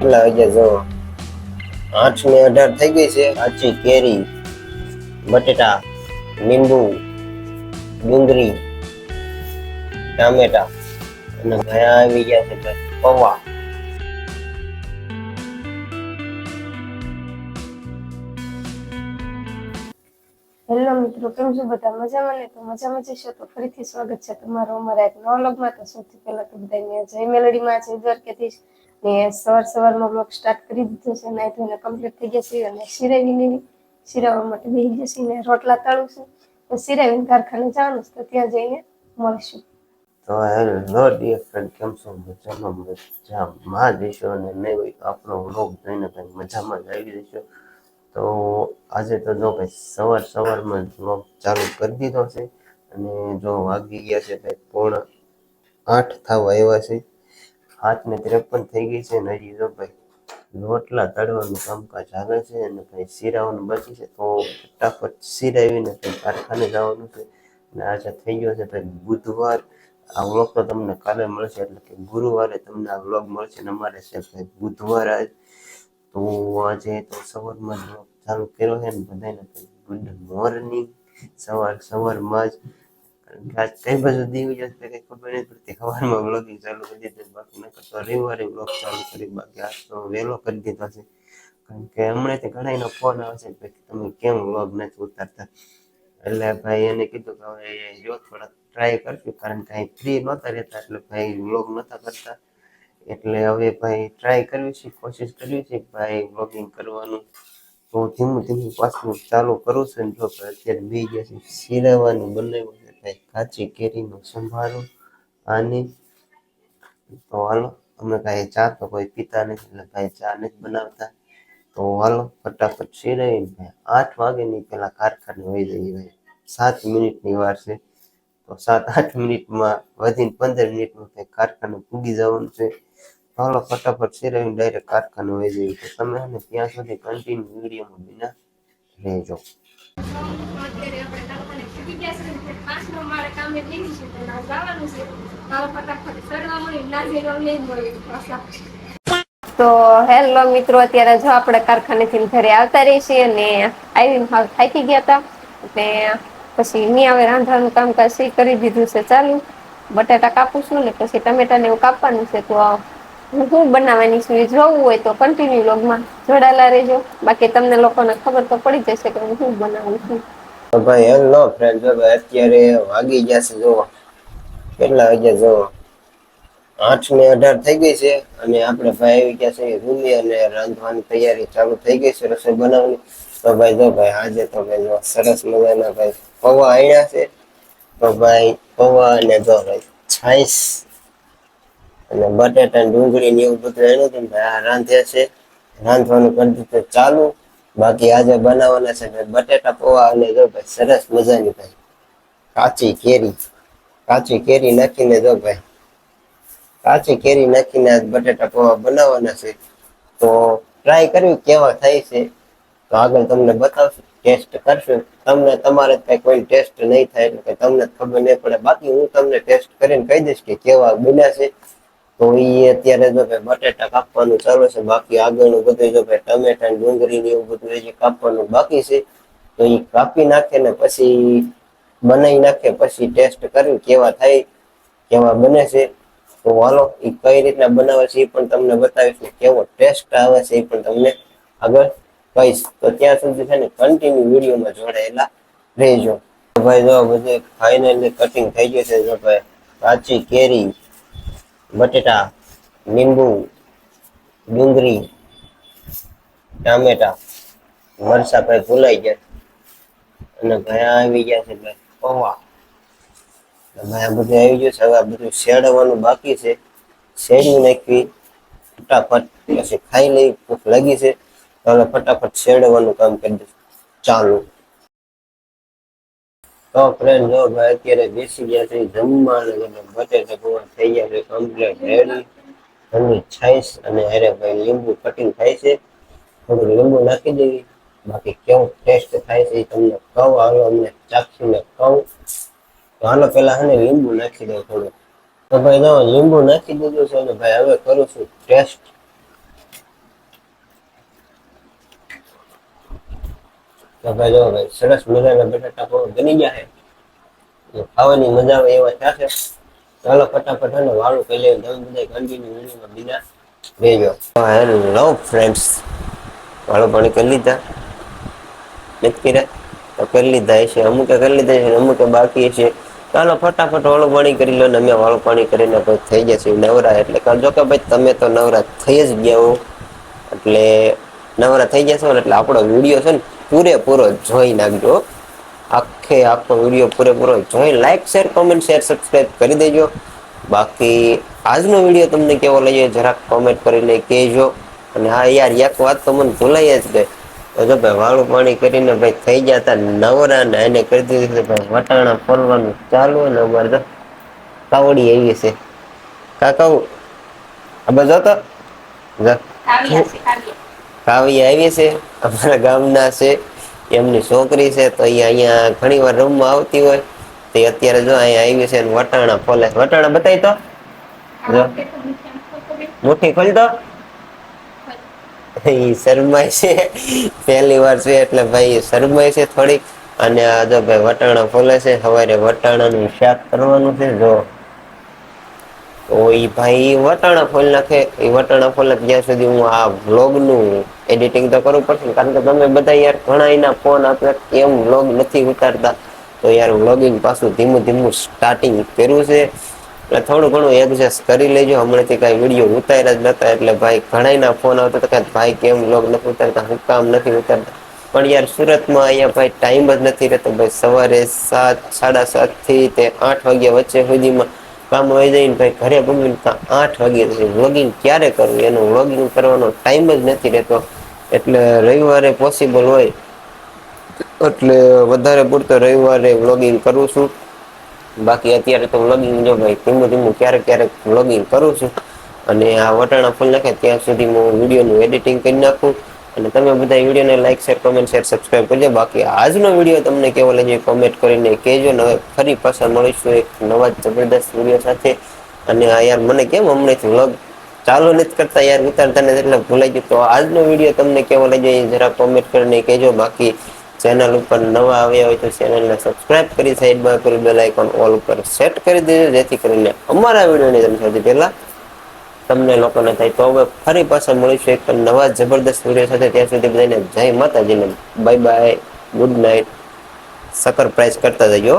કેટલા વાગ્યા જો. આઠ ને અઢાર થઈ ગઈ છે. કાચી કેરી, બટેટા, લીંબુ, ડુંગળી, ટામેટા. અને ગયા આવી ગયા છે પૌવા. મિત્રો, કેમ છો? બધા મજામાં ને? તો મજામાં જશો તો ફરીથી સ્વાગત છે તમારું અમારા એક નવા વ્લોગમાં. તો સૌથી પહેલા તો બધાને જય મેલડીમાં છે દ્વારકાથી ને સવાર સવારમાં બ્લોગ સ્ટાર્ટ કરી દીધો છે. નાઈ ધોઈને કમ્પ્લીટ થઈ ગયા છે અને સિરાવીને સિરાવવા માટે બેસી જશે ને રોટલા તળું છું. તો શિરાવીને કારખાને જવાનું તો ત્યાં જઈને મળશું. તો હેલો ડિયર ફ્રેન્ડ કેમ છો? મજામાં મજામાં. જઈશું અને નહીં આપણો વ્લોગ જોઈને કંઈક મજામાં જ આવી જઈશું તો આજે તો જો ભાઈ સવાર સવારમાં વ્લોગ ચાલુ કરી દીધો છે અને જો વાગી ગયા છે ભાઈ પોણા આઠ થવા આવ્યા છે. હાથ ને ત્રેપન થઈ ગઈ છે ને હજી જો ભાઈ રોટલા તળવાનું કામકાજ આવે છે અને ભાઈ સિરાવાનું બાકી છે તો ફટાફટ સિરાવીને ભાઈ કારખાને જવાનું છે. અને આજે થઈ ગયો છે ભાઈ બુધવાર. આ વ્લોગ તો તમને કાલે મળશે એટલે કે ગુરુવારે તમને આ વ્લોગ મળશે અને અમારે છે ભાઈ બુધવાર આજ. તો આજે તો સવારમાં જ ચાલુ કર્યો છે ને બધાને ગુડ મોર્નિંગ. સવાર સવારમાં જ. કારણ કે આજ કઈ બાજુ દીવી જશે કઈ ખબર નહીં પડતી. સવારમાં વ્લોગિંગ ચાલુ કરી દીધું, બાકી ન કરતો રવિવારે વ્લોગ ચાલુ કરી, બાકી આજ તો વહેલો કરી દીધો છે. કારણ કે હમણાંથી ઘણા એનો ફોન આવે છે, કે તમે કેમ વ્લોગ નથી ઉતારતા? એટલે ભાઈ એને કીધું કે હવે જો થોડાક ટ્રાય કરશું કારણ કે અહીં ફ્રી નહોતા રહેતા, એટલે ભાઈ વ્લોગ નહોતા કરતા. એટલે હવે ભાઈ ટ્રાય કરવી છે, કોશિશ કરવી છે, ભાઈ બ્લોગિંગ કરવાનું. તો ધીમું ધીમું પાછું ચાલુ કરું છું ને જો અત્યારે બે ગયા છે, શીરવાનું બનાવ્યું છે કાચી કેરીનો સંભારો અને તો હાલો, અમે કાંઈ ચા તો કોઈ પીતા નથી, એટલે કાંઈ ચા નથી બનાવતા. તો હાલો, ફટાફટ સિરાવીને ભાઈ આઠ વાગ્યાની પહેલાં કારખાને વહી જઈએ ભાઈ. સાત મિનિટની વાર છે. તો સાત આઠ મિનિટમાં, વધીને પંદર મિનિટમાં કારખાને પૂગી જવાનું છે. ચાલો ફટાફટ સિરાવીને ડાયરેક્ટ કારખાને વહી જઈએ તો તમે અને ત્યાં સુધી કન્ટિન્યુ વિડીયોમાં બિના રહેજો. ને તો ના હાલો ના મિત્રો, અત્યારે જો આપણે કારખાનેથી ઘરે આવતા રહીએ છીએ અને આવીને હાલ થાકી ગયા હતા. એટલે પછી મેં આવે રાંધવાનું કામકાજ કરી દીધું છે ચાલુ. બટાટા કાપું છું ને પછી ટમેટા ને એવું કાપવાનું છે, તો હું બનાવવાની છું? જોવું હોય તો કન્ટિન્યુ લોગમાં જોડાયેલા રહેજો. બાકી તમને લોકોને ખબર તો પડી જશે કે હું શું બનાવું છું. તો ભાઈ, હેલો ફ્રેન્ડ ભાઈ, અત્યારે વાગી ગયા છે જો કેટલા વાગ્યા જો આઠ ને અઢાર થઈ ગઈ છે અને આપણે ભાઈ આવી ગયા છે રૂમી અને રાંધવાની તૈયારી ચાલુ થઈ ગઈ છે રસોઈ બનાવવાની. તો ભાઈ, જો ભાઈ, આજે તો ભાઈ, જો સરસ મજાના ભાઈ પૌવા આવ્યા છે. તો ભાઈ, પૌવા અને જો ભાઈ છાઈસ અને બટેટા ડુંગળી ને એવું બધું એનું હતું આ રાંધે છે. રાંધવાનું કરી દીધું ચાલુ. બાકી આજે બનાવવાના છે બટેટા પૌવા અને જો ભાઈ, સરસ મજાની ભાઈ, કાચી કેરી. કાચી કેરી નાખીને જો ભાઈ, કાચી કેરી નાખીને આજ બટેટા પૌવા બનાવવાના છે. તો ટ્રાય કરવી કેવા થાય છે? તો આગળ તમને બતાવશું ટેસ્ટ કરશું. તમને તમારે કઈ કોઈ ટેસ્ટ નહીં થાય, એટલે તમને ખબર નહીં પડે. બાકી હું તમને ટેસ્ટ કરીને કહી દઈશ કે કેવા બન્યા છે. તો એ અત્યારે જો ભાઈ બટેટા કાપવાનું ચાલુ છે, બાકી આગળનું બધું જો ભાઈ ટમેટા ડુંગળી ને એવું બધું જે કાપવાનું બાકી છે, તો એ કાપી નાખે ને પછી બનાવી નાખે, પછી ટેસ્ટ કર્યું કેવા થાય, કેવા બને છે, તો હાલો એ કઈ રીતના બનાવે છે એ પણ તમને બતાવીશ ને કેવો ટેસ્ટ આવે છે એ પણ તમને આગળ કહીશ. તો ત્યાં સુધી છે ને કન્ટિન્યુ વિડીયોમાં જોડાયેલા રહેજો. ભાઈ જો બધે ફાઇનલી કટિંગ થઈ ગયું છે, જો ભાઈ કાચી કેરી બટેટા, લીંબુ, ડુંગળી, ટામેટા, મરચા ભાઈ ભૂલાઈ ગયા અને ગયા આવી ગયા છે ભાઈ પૌવા. ભાઈ આ બધું આવી ગયું છે, હવે આ બધું શેડવાનું બાકી છે. શેડી નાખવી ફટાફટ પછી ખાઈ લઈ, ભૂખ લાગી છે. તો ફટાફટ શેડવાનું કામ કરી દઈશું. ચાલુ. તો ફ્રેન્ડ જો ભાઈ અત્યારે બેસી ગયા છે જમવાનું અને બટેટા પૌવા થઈ ગયા છે કમ્પ્લીટ રેડી ઠંડી છાઈશ અને અરે ભાઈ લીંબુ કટિંગ થાય છે. થોડું લીંબુ નાખી દેવી. બાકી કેવો ટેસ્ટ થાય છે એ તમને કહું. હાલો અમને ચાખીને કહું તો હાલો, પેલા હે લીંબુ નાખી દઉં થોડું તો ભાઈ જો લીંબુ નાખી દીધું છે અને ભાઈ, હવે કરું છું ટેસ્ટ ભાઈ જો સરસ મજાના બટાટા પણ બની ગયા છે ખાવાની મજા આવે એવા થશે ચાલો ફટાફટ અને વાળું કરી લઈએ તમે બધા કન્ટિન્યુ વિડીયોમાં બીજા રહેજો હેલો ફ્રેન્ડ્સ વાળું પાણી કરી લીધા નથી તો કરી લીધા છે અમુકે કરી લીધા છે અમુકે બાકી છે ચાલો ફટાફટ વાળું પાણી કરી લો ને અમે વાળું પાણી કરીને પછી થઈ જશે. નવરા એટલે કારણ જો કે ભાઈ તમે તો નવરા થઈ જ ગયા હો. એટલે નવરા થઈ જશો એટલે આપણો વીડિયો છે ને પૂરેપૂરો જોઈ નાખજો. આખે આખો વીડિયો પૂરેપૂરો જોઈ like share comment share subscribe કરી દેજો. બાકી આજનો વીડિયો તમને કેવો લઈએ જરાક કોમેન્ટ કરીને કહેજો. અને હા યાર, એક વાત તો મને ભૂલાઈ જ ગઈ. જો ભાઈ વાળું પાણી કરીને ભાઈ થઈ જતા નવરા ને એને કરી દીધું ભાઈ વટાણા ફોલવાનું ચાલુ ને અમારે તો કાવડી આવી છે. કાકા આ બધો તો. કાવ્યા આવી છે. અમારા ગામના છે. એમની છોકરી છે તો એ અહીંયા ઘણી વાર રમવા આવતી હોય. તે અત્યારે જો અહીંયા આવી છે વટાણા ફોલે વટાણા બતાવી તો? જો. મુઠ્ઠી ખોલ તો શરમાય છે. પહેલી વાર છે એટલે ભાઈ શરમાય છે થોડીક. અને આ જો ભાઈ વટાણા ફોલે છે. સવારે વટાણાનું શાક કરવાનું છે. જો. તો એ ભાઈ વટાણા ફોલ નાખે. એ વટાણા ફોલ ત્યાં સુધી હું આ વ્લોગનું એડિટિંગ તો કરવું પડશે કારણ કે તમે બધા યાર ઘણા એના ફોન આપે કેમ વ્લોગ નથી ઉતારતા. તો યાર વ્લોગિંગ પાછું ધીમું ધીમું સ્ટાર્ટિંગ કર્યું છે. એટલે થોડું ઘણું એડજસ્ટ કરી લેજો. હમણાંથી કાંઈ વીડિયો ઉતાર્યા જ નતા. એટલે ભાઈ ઘણાયના ફોન આવતા હતા કે ભાઈ કેમ વ્લોગ નથી ઉતારતા, હું કામ નથી ઉતારતા. પણ યાર સુરતમાં અહીંયા ભાઈ ટાઈમ જ નથી રહેતો. ભાઈ સવારે સાત, સાડા સાતથી તે આઠ વાગ્યા વચ્ચે સુધીમાં કામ આવી જઈને ભાઈ ઘરે ગમીને આઠ વાગે સુધી વ્લોગિંગ ક્યારે કરવું એનું વ્લોગિંગ કરવાનો ટાઈમ જ નથી રહેતો. એટલે રવિવારે પોસિબલ હોય, એટલે વધારે પૂરતો રવિવારે વ્લોગિંગ કરું છું. બાકી અત્યારે તો વ્લોગિંગ જો ભાઈ, ધીમું ધીમું ક્યારેક ક્યારેક વ્લોગિંગ કરું છું. અને આ વટાણા ફૂલ નાખે ત્યાં સુધી હું વિડીયોનું એડિટિંગ કરી નાખું. અને તમે બધા વિડીયોને like share comment share subscribe કરજો. બાકી આજનો વીડિયો તમને કેવો લાગ્યો કોમેન્ટ કરીને કહેજો. ને ફરી પાછા મળીશું એક નવા જબરદસ્ત વીડિયો સાથે. અને આ યાર મને કેમ હમણાંથી વ્લોગ ચાલુ નથી કરતા યાર ઉતારતા નથી એટલે ભૂલાઈ ગયું. તો આજનો વીડિયો તમને કેવો લાગ્યો એ જરા કોમેન્ટ કરીને કહેજો. બાકી ચેનલ ઉપર નવા આવ્યા હોય તો ચેનલને સબસ્ક્રાઇબ કરી સાઈડમાં કરી બેલ આઇકોન ઓલ ઉપર સેટ કરી દેજો, જેથી કરીને અમારા વિડીયોની તમે સૌથી પહેલા તમને લોકોને થાય. તો હવે ફરી પાછા મળીશું એક નવા જબરદસ્ત વીડિયો સાથે. ત્યાં સુધી બધાને જય માતાજીને bye bye good night surprise કરતા જજો.